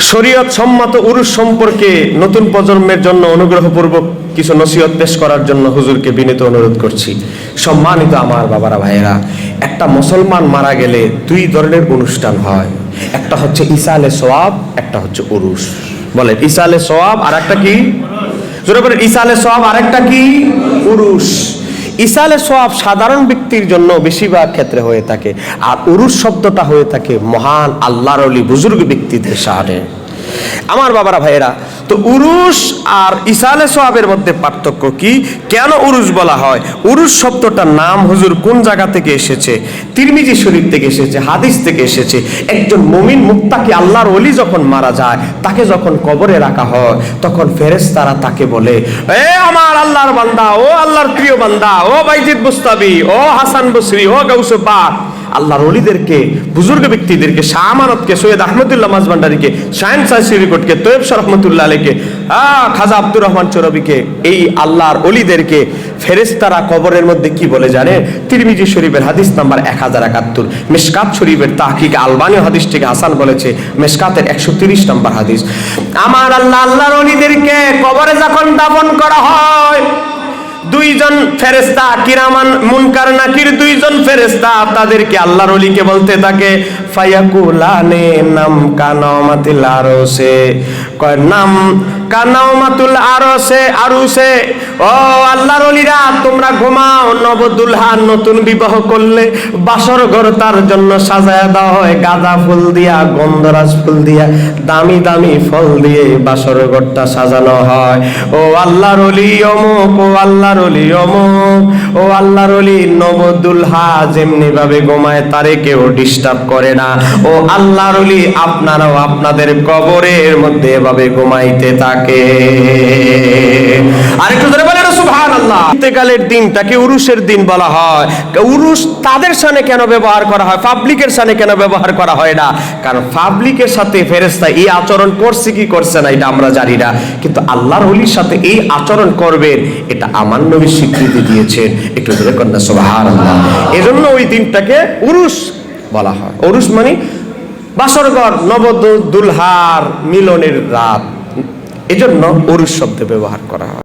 শরীয়ত সম্মত উরুষ সম্পর্কে নতুন প্রজন্মের জন্য অনুগ্রহপূর্বক কিছু নসিহত পেশ করার জন্য হুজুরকে বিনীত অনুরোধ করছি। সম্মানিত আমার বাবারা, ভাইয়েরা, একটা মুসলমান মারা গেলে দুই ধরনের অনুষ্ঠান হয়। একটা হচ্ছে ইসালে সোয়াব একটা হচ্ছে উরুষ বলেন ইসালে সোয়াব আর একটা কি? জোরে বলেন ইসালে সোয়াব আর একটা কি? উরুষ ইসালে সব সাধারণ ব্যক্তির জন্য বেশিরভাগ ক্ষেত্রে হয়ে থাকে। আর উরুষ শব্দটা হয়ে থাকে মহান আল্লাহর অলি বুজুর্গ ব্যক্তিদের সাহায্যে। আমার বাবারা ভাইয়েরা, তো উরুষ আর ইসালে সোয়াবের মধ্যে পার্থক্য কি? কেন উরুষ বলা হয়? উরুষ শব্দটার নাম হুজুর কোন জায়গা থেকে এসেছে? তিরমিজি শরীফ থেকে এসেছে, হাদিস থেকে এসেছে। একজন মমিন মুক্তাকে আল্লাহর অলি যখন মারা যায়, তাকে যখন কবরে রাখা হয়, তখন ফেরেস তারা তাকে বলে, এ আমার আল্লাহর বান্দা, ও আল্লাহর প্রিয় বান্দা, ও বাইজিদ মুস্তাবি ও হাসান বসরি, ও গাউসে পাক আল্লাহর অলিদেরকে, বুজুর্গ ব্যক্তিদেরকে, শাহ আমানতকে, সৈয়দ আহমদুল্লাহ মাঝভান্ডারিকে শায়ন সাইসি রিকোটকে তৈব শাহ রহমতুল্লাহ আলীকে খাজা আব্দুর রহমান চরবিকে, এই আল্লাহর অলিদেরকে ফেরেস্তারা কবরের মধ্যে কি বলে জানে তিরমিজি শরীফের হাদিস নাম্বার এক হাজার একাত্তর। মেশকাত শরীফের তাহকিক আলবানীয় হাদিস থেকে হাসান বলেছে মেশকাতের একশো তিরিশ নম্বর হাদিস। আমার আল্লাহ, আল্লাহর অলিদেরকে কবরে যখন দাফন করা হয় দুইজন ফেরেস্তা কিরামান, মুনকার, নাকির দুইজন ফেরেস্তা তাদেরকে আল্লাহর অলিকে বলতে থাকে, ফায়াকুলানে নাম কানামাতিল আরসে কয়, নাম কানামাতুল আরসে আরুসে ও আল্লাহর তোমরা ঘুমাও নবদুলহান নতুন বিবাহ করলে বাসর ঘর তার জন্য সাজায় দেওয়া হয়। গাঁদা ফুল দিয়া, গন্ধরাজ ফুল দিয়া, দামি দামি ফল দিয়ে বাসর ঘরটা সাজানো হয়। ও অমুক ও অমুক, ও অলি নবদুলহা যেমনি ভাবে ঘুমায়, তারে কেউ ডিস্টার্ব করে না। ও আল্লাহর আপনারাও আপনাদের কবরের মধ্যে এভাবে ঘুমাইতে থাকে। আরেকটু ধরে ইন্তেকালের দিনটাকে উরুষের দিন বলা হয়। উরুষ তাদের সানে কেন ব্যবহার করা হয়? পাবলিকের সানে কেন ব্যবহার করা হয় না? কারণ পাবলিকের সাথে ফেরেস্তা এই আচরণ করছে কি করছে না, এটা আমরা জানি না। কিন্তু আল্লাহর অলির সাথে এই আচরণ করবেন, এটা আমার নবী স্বীকৃতি দিয়েছেন। একটু ধরে কন্যা সুবহান এজন্য ওই দিনটাকে উরুষ বলা হয়। উরুষ মানে বাসরগর বাসরঘর নবদুলহার মিলনের রাত। এজন্য অরুষ শব্দ ব্যবহার করা হয়।